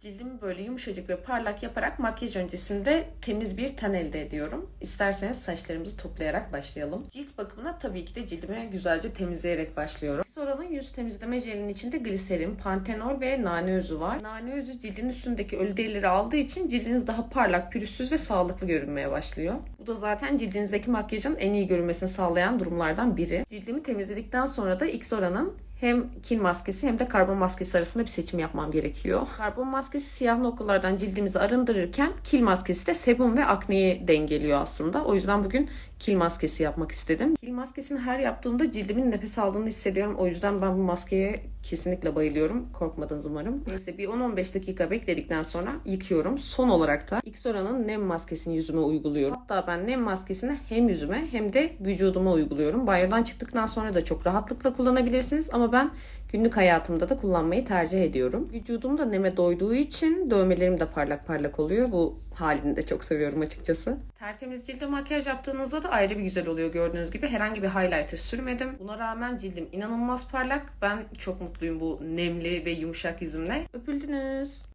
Cildimi böyle yumuşacık ve parlak yaparak makyaj öncesinde temiz bir ten elde ediyorum. İsterseniz saçlarımızı toplayarak başlayalım. Cilt bakımına tabii ki de cildimi güzelce temizleyerek başlıyorum. Sora'nın yüz temizleme jelinin içinde gliserin, pantenol ve nane özü var. Nane özü cildin üstündeki ölü derileri aldığı için cildiniz daha parlak, pürüzsüz ve sağlıklı görünmeye başlıyor. Da zaten cildinizdeki makyajın en iyi görünmesini sağlayan durumlardan biri. Cildimi temizledikten sonra da Xora'nın hem kil maskesi hem de karbon maskesi arasında bir seçim yapmam gerekiyor. Karbon maskesi siyah noktalardan cildimizi arındırırken kil maskesi de sebum ve akneyi dengeliyor aslında. O yüzden bugün kil maskesi yapmak istedim. Kil maskesini her yaptığımda cildimin nefes aldığını hissediyorum. O yüzden ben bu maskeye kesinlikle bayılıyorum. Korkmadınız umarım. Neyse bir 10-15 dakika bekledikten sonra yıkıyorum. Son olarak da Xora'nın nem maskesini yüzüme uyguluyorum. Hatta ben nem maskesini hem yüzüme hem de vücuduma uyguluyorum. Banyodan çıktıktan sonra da çok rahatlıkla kullanabilirsiniz ama ben günlük hayatımda da kullanmayı tercih ediyorum. Vücudum da neme doyduğu için dövmelerim de parlak parlak oluyor. Bu halini de çok seviyorum açıkçası. Tertemiz cilde makyaj yaptığınızda da ayrı bir güzel oluyor gördüğünüz gibi. Herhangi bir highlighter sürmedim. Buna rağmen cildim inanılmaz parlak. Ben çok mutluyum bu nemli ve yumuşak yüzümle. Öpüldünüz.